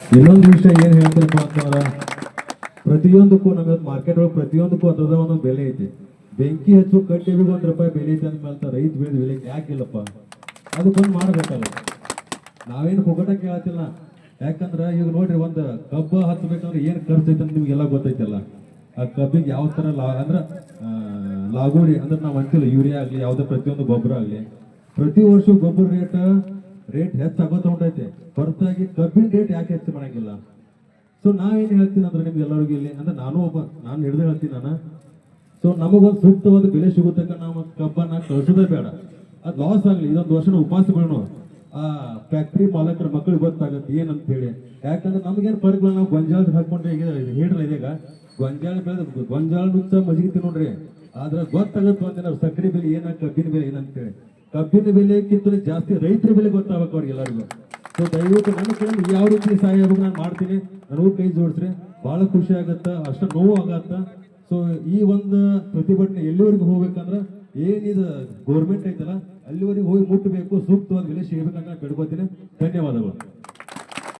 ಇನ್ನೊಂದು ವಿಷಯ ಏನ್ ಹೇಳ್ತೀನಪ್ಪ ಅಂತಂದ್ರ ಪ್ರತಿಯೊಂದಕ್ಕೂ ನಮಗೆ ಮಾರ್ಕೆಟ್ ಒಳಗೆ ಪ್ರತಿಯೊಂದಕ್ಕೂ ಅದ್ರದ ಒಂದು ಬೆಲೆ ಐತಿ. ಬೆಂಕಿ ಹಚ್ಚು ಬಿ ಒಂದ್ ರೂಪಾಯಿ ಬೆಲೆ ಐತೆ ಅಂದ್ಮೇಲೆ ರೈತ ಬೆಳೆದ ಬೆಲೆ ಯಾಕಿಲ್ಲಪ್ಪ? ಅದಕ್ಕೊಂದು ಮಾಡ್ಬೇಕಲ್ಲ ನಾವೇನು ಹೋಗೋಟ ಕೇಳತ್ತಿಲ್ಲ. ಯಾಕಂದ್ರ ಈಗ ನೋಡ್ರಿ ಒಂದು ಕಬ್ಬ ಹಚ್ಚಬೇಕಂದ್ರೆ ಏನ್ ಖರ್ಚು ಐತೆ ಅಂತ ನಿಮ್ಗೆಲ್ಲ ಗೊತ್ತೈತಲ್ಲ. ಆ ಕಬ್ಬಿಗೆ ಯಾವ ತರ ಲಾ, ಅಂದ್ರ ಲಾಗುಡಿ ಅಂದ್ರೆ ನಾವ್ ಅಂತಿಲ್ಲ ಯೂರಿಯಾ ಆಗ್ಲಿ, ಯಾವುದೇ ಪ್ರತಿಯೊಂದು ಗೊಬ್ಬರ ಆಗ್ಲಿ. ಪ್ರತಿ ವರ್ಷ ಗೊಬ್ಬರ ರೇಟ್ ರೇಟ್ ಹೆಚ್ಚಾಗೋ ತಗೊಂಡೈತೆ ಹೊರತಾಗಿ ಕಬ್ಬಿನ ರೇಟ್ ಯಾಕೆ ಹೆಚ್ಚು ಮಾಡಂಗಿಲ್ಲ? ಸೊ ನಾವೇನು ಹೇಳ್ತೀನಿ ಅಂದ್ರೆ ನಿಮ್ಗೆ ಎಲ್ಲರಿಗೂ ಇಲ್ಲಿ, ಅಂದ್ರೆ ನಾನು ಒಬ್ಬ, ನಾನು ಹಿಡಿದು ಹೇಳ್ತೀನಿ ನಾನು. ಸೊ ನಮಗೊಂದು ಸೂಕ್ತವಾದ ಬೆಲೆ ಸಿಗುತ್ತಕ್ಕ ನಾವು ಕಬ್ಬನ್ನ ಕಳಿಸೋದೇ ಬೇಡ. ಅದು ಲಾಸ್ ಆಗಲಿ, ಇದೊಂದು ವರ್ಷನ ಉಪವಾಸ ಆ ಫ್ಯಾಕ್ಟ್ರಿ ಮಾಲಕರ ಮಕ್ಕಳಿಗೆ ಗೊತ್ತಾಗುತ್ತೆ ಏನಂತ ಹೇಳಿ ಯಾಕಂದ್ರೆ ನಮಗೇನು ಪರಿಗಳು ನಾವು ಗೊಂಜಾಳ ಹಾಕೊಂಡ್ರೆ ಈಗ ಹೇಳಿಲ್ಲ ಇದೀಗ. ಗೊಂಜಾಳ ಬೆಳೆದ ಗೊಂಜಾಳ ನುಚ್ಚ ಮಜಗಿತಿ ನೋಡ್ರಿ. ಆದ್ರೆ ಗೊತ್ತಾಗುತ್ತೆ ಒಂದಿನ ಸಕ್ಕರೆ ಬೆಲೆ ಏನ, ಕಬ್ಬಿನ ಬೆಲೆ ಏನಂತ ಕಬ್ಬಿನ ಬೆಲೆಕ್ಕಿಂತ ಜಾಸ್ತಿ ರೈತರ ಬೆಲೆ ಗೊತ್ತಾಗಬೇಕು ಅವ್ರಿಗೆ ಎಲ್ಲರಿಗೂ. ಸೊ ದಯವಿಟ್ಟು ನನ್ನ ಕೈಯಲ್ಲಿ ಯಾವ ರೀತಿ ಸಹಾಯ ಆಗಬೇಕು ನಾನು ಮಾಡ್ತೀನಿ. ನನಗೂ ಕೈ ಜೋಡಿಸ್ರಿ. ಬಹಳ ಖುಷಿ ಆಗುತ್ತೆ. ಅಷ್ಟು ನೋವು ಆಗತ್ತ. ಸೊ ಈ ಒಂದು ಪ್ರತಿಭಟನೆ ಎಲ್ಲಿವರೆಗೂ ಹೋಗ್ಬೇಕಂದ್ರೆ ಏನಿದು ಗೌರ್ಮೆಂಟ್ ಐತಲ್ಲ, ಅಲ್ಲಿವರೆಗೆ ಹೋಗಿ ಮುಟ್ಟಬೇಕು, ಸೂಕ್ತವಾದ ಬೆಲೆ ಸಿಗಬೇಕಂತ ಬೇಡ್ಕೋತೀನಿ ಧನ್ಯವಾದಗಳು.